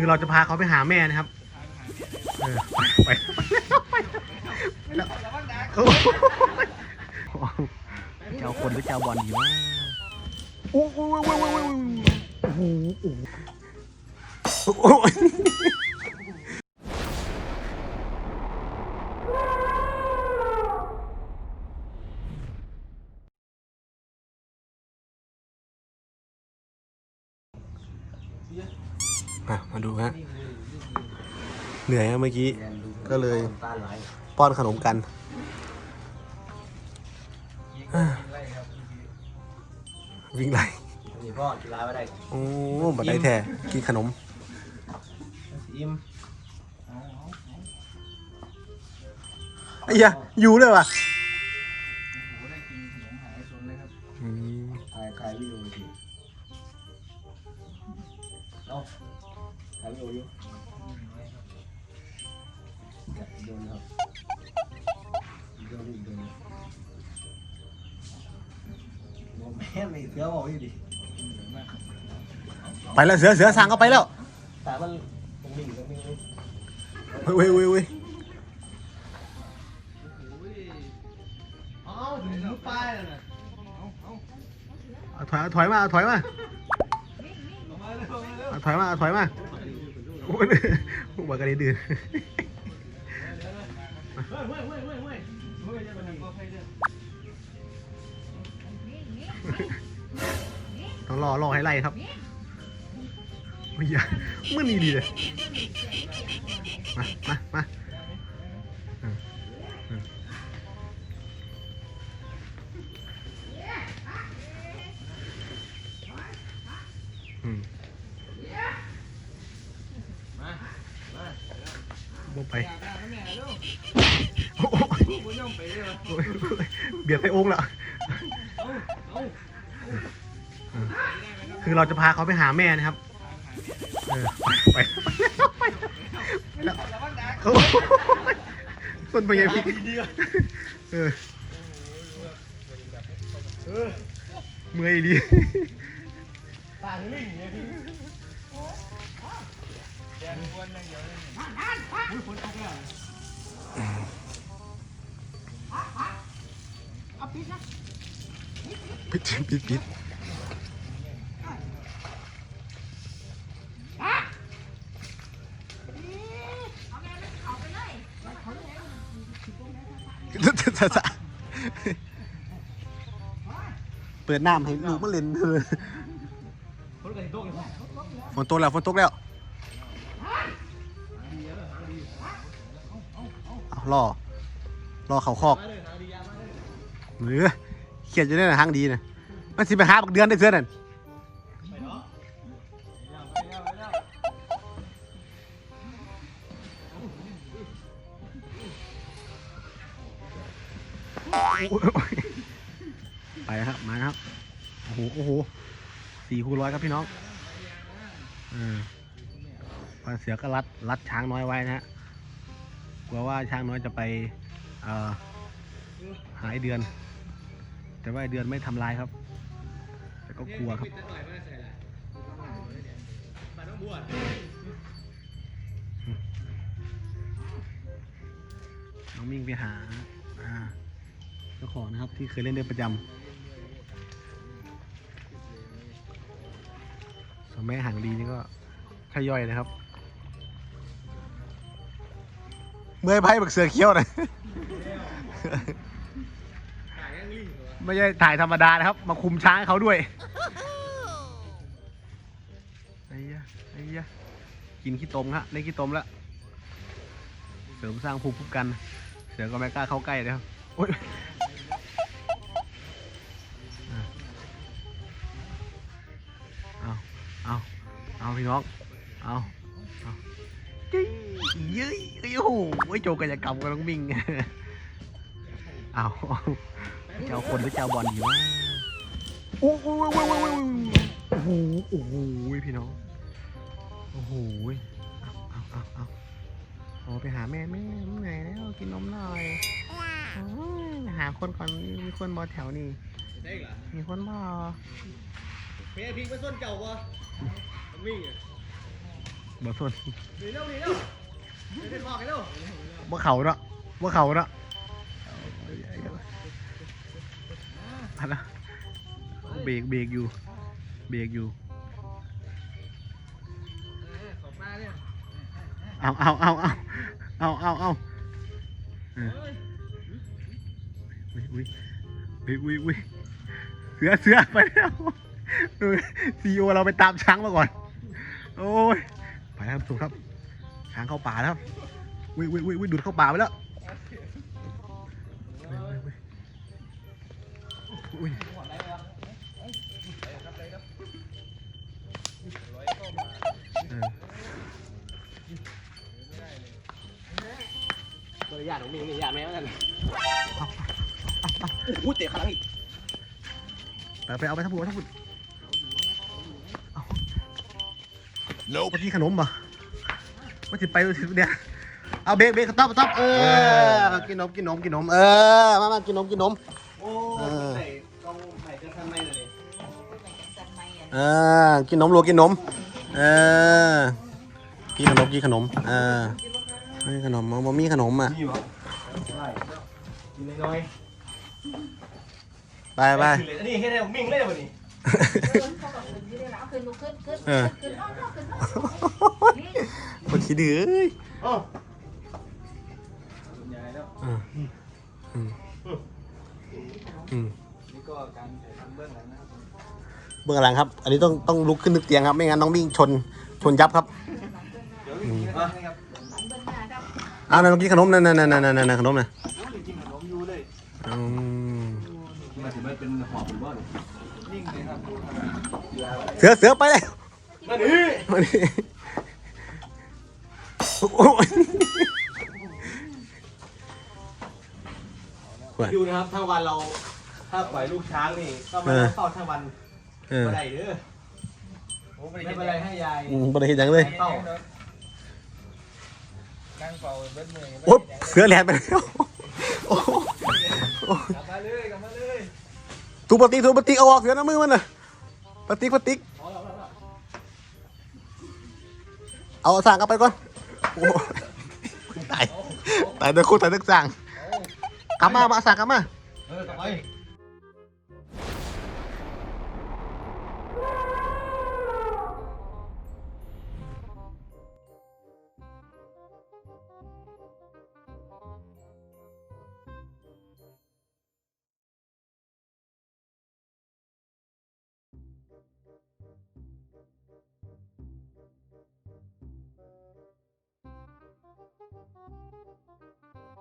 คือเราจะพาเขาไปหาแม่นะครับเออไปไปไปไปแล้วโอ้โหจะเอาคนหรือจะเอาบอลดีวะโอ้โหโอ้โหโอ้โหโอ้โหโอ้โหโอ้โหอะ มาดูฮะ เหนื่อยฮะเมื่อกี้ ก็เลยตาไหลป้อนขนมกันอะวิ่งไล่นี่พ่อกีฬาไม่ได้โอ้บัดได้แท้กินขนมอิ่มไอ้เหี้ยอยู่เลยว่ะ ถ่ายวิดีโออยู่อยากโดนครับโดนอีกโดนโดนแม่ไม่เสือบอกอยู่ดิ ไปแล้วเสือเสือสั่งเขาไปแล้วกมันตรงนี้ตรงนี้เว้ยเว้ยเว้ยเว้ยอ๋อถึงลูกป้ายแล้วนะเดือยเอาถอยมาเอาถอยมาเอาถอยมาเอาถอยมาโอ้ยบอกกันดีดื้อต้องรอรอให้ไล่ครับโอ้ยอย่ามันนี่ดีเลย มา มา มา บ่ไปโอ้โหเบียดใส่องล้วอืมคือเราจะพาเขาไปหาแม่นะครับเออไป ไป ไปแล้วโอ้โหต้นไปไงพี่เออเมื่อยดี ต่างลิ่งเนี่ยพี่ ปิดปิดปิดเปิดน้ำให้ลูกมันเล่นเถอะคนกันโต๊ะกันฝนตกแล้วฝนตกแล้ว ล่อล่อเขาคอกเหรือเขียนจะได้นะทางดีนะมันสิไปหาบักเดือนได้เสื้อนั่นไปนะครับ มาครับ โอ้โห โอ้โห สี่คูร้อยครับพี่น้องเออปลาเสือก็รัด รัดช้างน้อยไว้นะฮะ กลัวว่าช้างน้อยจะไปหาไอเดือน แต่ว่าเดือนไม่ทำลายครับ แต่ก็กลัวครับน้องมิ่งไปหาเจ้าของนะครับที่เคยเล่นด้วยประจำส่วนแม่หางดีนี่ก็ขย่อยนะครับ มื่อยไพ่บักเสือเคี้ยวหน่อยไม่ใช่ถ่ายธรรมดานะครับ มาคุมช้างเขาด้วยไอ้ยะไอ้ยะกินขี้ตมครับได้ขี้ตมแล้ว เสริมสร้างภูมิคุ้มกัน เสือก็ไม่กล้าเข้าใกล้เลยครับโอ๊ยเอาเอาเอาพี่น้อง เอาเอาจี้ เย้ยเอ้ยโอ้โหไอ้โจกายกรรมกับน้องมิงเอาเอาจะเอาคนหรือจะเอาบอลดีวะโอ้โหโอ้โหโอ้โหโอ้โหพี่น้องโอ้โหเอาเอาเอาเอาโอ้ไปหาแม่แม่เหนื่อยแล้วกินนมหน่อยโอ้ยหาคนก่อนมีคนบอแถวนี่ได้เหรอมีคนบอเมียพิงเป็นส้นเก่าปะวิ่งอะบ่สนหนีเร็วหนีเร็วเดิน บอกกันเร็วบ่เขาเนาะบ่เขาเนาะอันนะเบรกเบรกอยู่ เบรกอยู่ขอบมาเนี่ยเอาเอาเอาเอาเอาเอาเอาเอออุ้ยอุ้ยอุ้ยอุ้ยอุ้ยเสือเสือไปแล้วซีโอเราไปตามช้างมาก่อน โอ้ย ไปแล้วครับทุกครับช้างเข้าป่าแล้วครับอุ้ยอุ้ยอุ้ยอุ้ยดูดเข้าป่าไปแล้วอุ้ยเออบริยาของมีมีญาติไหมกันเอาพูดเตะขาอีกไปไปเอาไปทั้งหมดทั้งหมดเอาเมื่อกี้ขนมป่ะ ว่าจะไปดูสิเนี่ยเอาเบรกเบรกต๊อปต๊อปเออกินนมกินนมกินนมเออมามากินนมกินนมโอ้ใส่กองไผ่จะทำไมเลยเออกินนมลูกกินนมเออกินขนมกินขนมเออไม่ขนมมันมีขนมอะมีวะใช่กินน้อยไปไปอันนี้ให้ได้มิ่งเลยวันนี้ เออคนขี้ดื้อเอ้ยอืมอืมอืมเบื้องหลังครับ อันนี้ต้องต้องลุกขึ้นนึกเตียงครับ ไม่งั้นน้องวิ่งชนชนยับครับเอาวนั่นเมื่อกี้ขนมนั่นนั่นนั่นนั่นนั่นขนมนะขนมยูเลยอืมมันถือว่เป็นหอบหรือว่า เลยครับเสือเสือไปเลยมาดิมาดิโอ้ยดูนะครับถ้าวันเราถ้าปล่อยลูกช้างนี่ก็มาเข้าทั้งวันเออก็ได้เด้อไม่เป็นไรให้ยายอืมบริเหตุยังเลยเป้านั่งเป่าเบิ้ลมือโอ๊ยเสือแหลนไปแล้วโอ้โหกลับมาเลยกลับมาเลย ถูกปฏิกถูกปฏิกเอาออกเสือน้ำมือมันน่ะปฏิกปฏิกเอาสั่งกลับไปก่อนโอ้ยตายตายเด็กคู่ตายเด็กสั่งกลับมามาสั่งกลับมาเออกลับไป